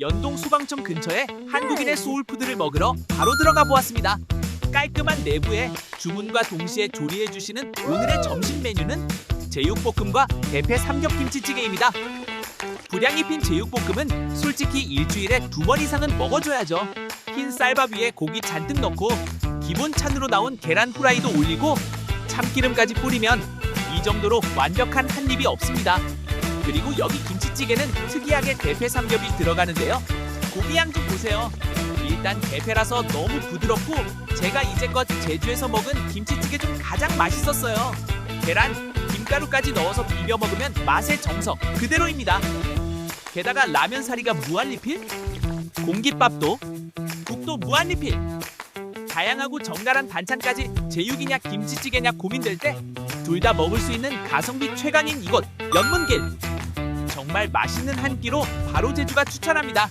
연동 소방청 근처에 한국인의 소울푸드를 먹으러 바로 들어가 보았습니다. 깔끔한 내부에 주문과 동시에 조리해 주시는 오늘의 점심 메뉴는 제육볶음과 대패 삼겹김치찌개입니다. 불향이 핀 제육볶음은 솔직히 일주일에 두 번 이상은 먹어줘야죠. 흰 쌀밥 위에 고기 잔뜩 넣고 기본 찬으로 나온 계란 후라이도 올리고 참기름까지 뿌리면 이 정도로 완벽한 한 입이 없습니다. 그리고 여기 김치찌개는 특이하게 대패 삼겹이 들어가는데요. 고기 양 좀 보세요. 일단 대패라서 너무 부드럽고 제가 이제껏 제주에서 먹은 김치찌개 중 가장 맛있었어요. 계란, 김가루까지 넣어서 비벼 먹으면 맛의 정석 그대로입니다. 게다가 라면 사리가 무한 리필? 공깃밥도 국도 무한 리필. 다양하고 정갈한 반찬까지 제육이냐 김치찌개냐 고민될 때 둘 다 먹을 수 있는 가성비 최강인 이곳 연문길. 정말 맛있는 한 끼로 바로 제주가 추천합니다.